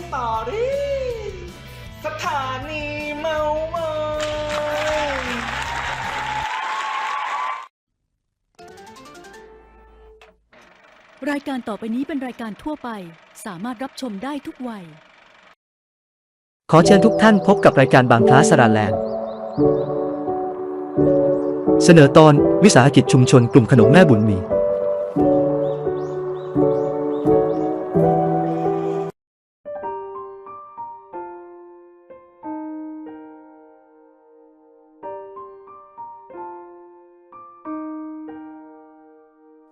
ริวสตอรี่สถานีเมาเมยรายการต่อไปนี้เป็นรายการทั่วไป สามารถรับชมได้ทุกวัย ขอเชิญทุกท่านพบกับรายการบางคลาสรานแลนด์ เสนอตอนวิสาหกิจชุมชนกลุ่มขนมแม่บุญมี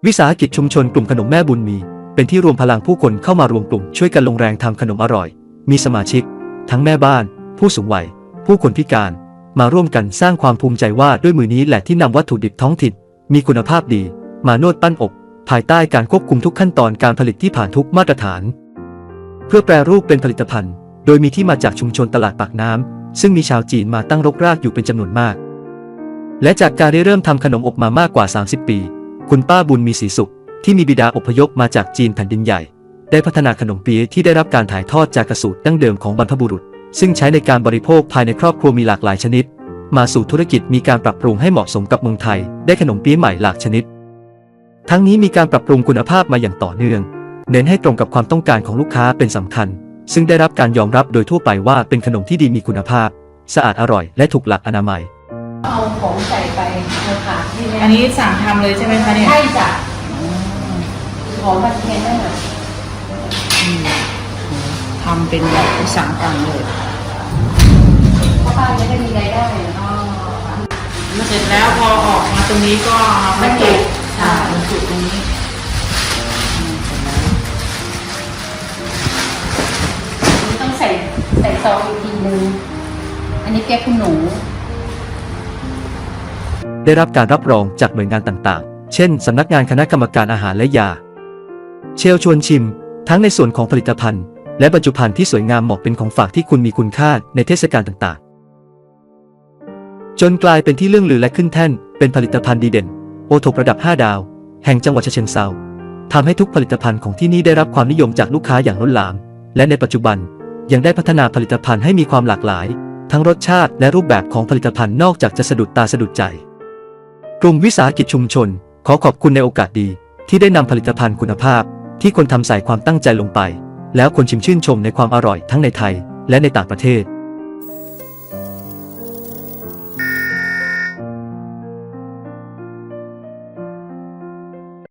วิสาหกิจชุมชนกลุ่มขนมแม่บุญมี เป็นที่รวมพลังผู้คนเข้ามารวมกลุ่มช่วยกันลงแรงทำขนมอร่อย มีสมาชิก ทั้งแม่บ้าน ผู้สูงวัย ผู้คนพิการ มาร่วมกันสร้างความภูมิใจว่าด้วยมือนี้แหละที่นำวัตถุดิบท้องถิ่น มีคุณภาพดี มานวดปั้นอบ ภายใต้การควบคุมทุกขั้นตอนการผลิตที่ผ่านทุกมาตรฐาน เพื่อแปรรูปเป็นผลิตภัณฑ์ โดยมีที่มาจากชุมชนตลาดปากน้ำซึ่งมีชาวจีนมาตั้งรกรากอยู่เป็นจำนวนมาก และจากการได้เริ่มทำขนมอบมามากกว่า 30 ปี คุณป้าบุญมีศรีสุข ที่มีบิดาอพยพมาจากจีนแผ่นดินใหญ่ ได้พัฒนาขนมเปี๊ยะที่ได้รับการถ่ายทอดจากกระสูตรดั้งเดิมของบรรพบุรุษ ซึ่งใช้ในการบริโภคภายในครอบครัวมีหลากหลายชนิด มาสู่ธุรกิจมีการปรับปรุงให้เหมาะสมกับเมืองไทย ได้ขนมเปี๊ยะใหม่หลากชนิด ทั้งนี้มีการปรับปรุงคุณภาพมาอย่างต่อเนื่อง เน้นให้ตรงกับความต้องการของลูกค้าเป็นสำคัญ ซึ่งได้รับการยอมรับโดยทั่วไปว่าเป็นขนมที่ดีมีคุณภาพ สะอาดอร่อย และถูกหลักอนามัย เอาของใส่ไปเธอค่ะที่แม่อันนี้สั่งทำเลยใช่ไหมคะเนี่ยใช่จ้ะของมันเทนได้หน่อยทำเป็นแบบอุตสาหกรรมเลยเพราะป้าจะได้มีรายได้เนาะเสร็จแล้วพอออกมาตรงนี้ก็เอามาเก็บใช่บรรจุตรงนี้นี่ต้องใส่ใส่ซองอีกทีนึงอันนี้เปียกคุณหนู ได้รับการรับรองจากหน่วยงานต่างๆ เช่น สำนักงานคณะกรรมการอาหารและยา เชลชวนชิม ทั้งในส่วนของผลิตภัณฑ์ และบรรจุภัณฑ์ที่สวยงามเหมาะเป็นของฝากที่คุณมีคุณค่าในเทศกาลต่างๆ จนกลายเป็นที่เรื่องลือและขึ้นแท่น เป็นผลิตภัณฑ์ดีเด่น โอทประดับ 5 ดาว แห่งจังหวัดฉะเชิงเซาทำให้ทุกผลิตภัณฑ์ของที่นี่ได้รับความนิยมจากลูกค้าอย่างล้นหลาม และในปัจจุบันยังได้พัฒนาผลิตภัณฑ์ให้มีความหลากหลาย ทั้งรสชาติและรูปแบบของผลิตภัณฑ์นอกจากจะสะดุดตาสะดุดใจ กลุ่มวิสาหกิจชุมชน ขอขอบคุณในโอกาสดี ที่ได้นำผลิตภัณฑ์คุณภาพ ที่คนทำใส่ความตั้งใจลงไป แล้วคนชิมชื่นชมในความอร่อยทั้งในไทย และในต่างประเทศ